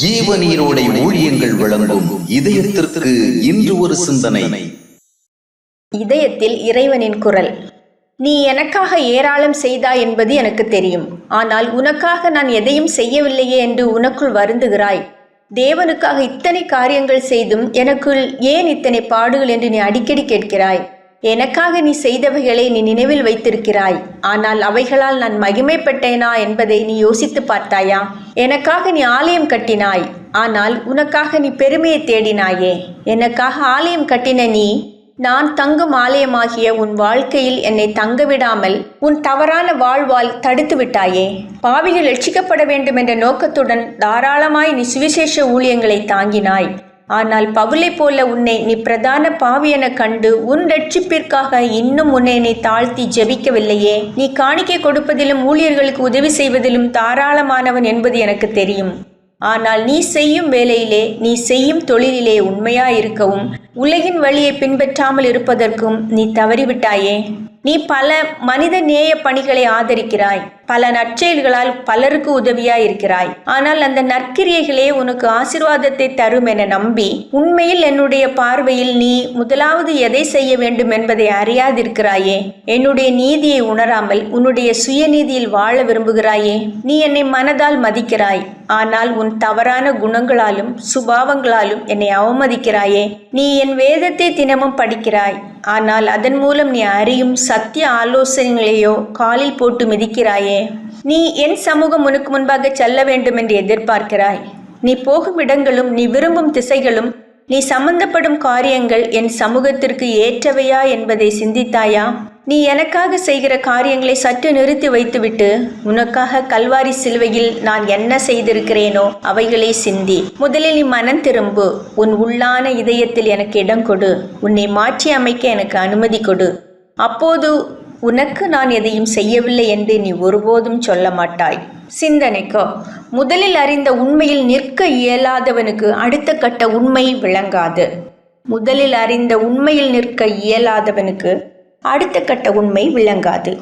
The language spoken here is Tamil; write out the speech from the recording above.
ஜீவநீரோடை ஊழியங்கள் வழங்கும் இதயத்திற்கு இன்று ஒரு சிந்தனை. இதயத்தில் இறைவனின் குரல். நீ எனக்காக ஏராளம் செய்தாய் என்பது எனக்கு தெரியும். ஆனால் உனக்காக நான் எதையும் செய்யவில்லையே என்று உனக்குள் வருந்துகிறாய். தேவனுக்காக இத்தனை காரியங்கள் செய்தும் எனக்குள் ஏன் இத்தனை பாடுகள் என்று நீ அடிக்கடி கேட்கிறாய்? எனக்காக நீ செய்தவைகளை நீ நினைவில் வைத்திருக்கிறாய். ஆனால் அவைகளால் நான் மகிமைப்பட்டேனா என்பதை நீ யோசித்து பார்த்தாயா? எனக்காக நீ ஆலயம் கட்டினாய். ஆனால் உனக்காக நீ பெருமையை தேடினாயே. எனக்காக ஆலயம் கட்டின நீ நான் தங்கும் ஆலயமாகிய உன் வாழ்க்கையில் என்னை தங்க விடாமல் உன் தவறான வாழ்வால் தடுத்து விட்டாயே. பாவிகள் ரட்சிக்கப்பட வேண்டும் என்ற நோக்கத்துடன் தாராளமாய் நீ சுவிசேஷ ஊழியங்களை தாங்கினாய். ஆனால் பவுலை போல உன்னை நீ பிரதான பாவி என கண்டு உன் ரட்சிப்பிற்காக இன்னும் உன்னை நீ தாழ்த்தி ஜெபிக்கவில்லையே. நீ காணிக்கை கொடுப்பதிலும் ஊழியர்களுக்கு உதவி செய்வதிலும் தாராளமானவன் என்பது எனக்கு தெரியும். ஆனால் நீ செய்யும் வேலையிலே நீ செய்யும் தொழிலிலே உண்மையாயிருக்கவும் உலகின் வழியை பின்பற்றாமல் இருப்பதற்கும் நீ தவறிவிட்டாயே. நீ பல மனித நேய பணிகளை ஆதரிக்கிறாய். பல நற்செயல்களால் பலருக்கு உதவியா இருக்கிறாய் ஆனால் அந்த நற்கிரியைகளே உனக்கு ஆசிர்வாதத்தை தரும் என நம்பி உண்மையில் என்னுடைய பார்வையில் நீ முதலாவது எதை செய்ய வேண்டும் என்பதை அறியாதிருக்கிறாயே. என்னுடைய நீதியை உணராமல் உன்னுடைய சுயநீதியில் வாழ விரும்புகிறாயே. நீ என்னை மனதால் மதிக்கிறாய். ஆனால் உன் தவறான குணங்களாலும் சுபாவங்களாலும் என்னை அவமதிக்கிறாயே. நீ என் வேதத்தை தினமும் படிக்கிறாய். ஆனால் அதன் மூலம் நீ அறியும் சத்திய ஆலோசனைகளையோ காலில் போட்டு மிதிக்கிறாயே. நீ என் சமூகம் உனக்கு முன்பாக செல்ல வேண்டும் என்று எதிர்பார்க்கிறாய். நீ போகும் இடங்களும் நீ விரும்பும் திசைகளும் நீ சம்பந்தப்படும் காரியங்கள் என் சமூகத்திற்கு ஏற்றவையா என்பதை சிந்தித்தாயா? நீ எனக்காக செய்கிற காரியங்களை சற்று நிறுத்தி வைத்துவிட்டு உனக்காக கல்வாரி சிலுவையில் நான் என்ன செய்திருக்கிறேனோ அவைகளை சிந்தி. முதலில் நீ மனம் திரும்பு. உன் உள்ளான இதயத்தில் எனக்கு இடம் கொடு. உன்னை மாற்றி அமைக்க எனக்கு அனுமதி கொடு. அப்போது உனக்கு நான் எதையும் செய்யவில்லை என்று நீ ஒருபோதும் சொல்ல மாட்டாய். சிந்தனைக்கோ. முதலில் அறிந்த உண்மையில் நிற்க இயலாதவனுக்கு அடுத்த கட்ட உண்மை விளங்காது. முதலில் அறிந்த உண்மையில் நிற்க இயலாதவனுக்கு அடுத்த கட்ட உண்மை விளங்காது.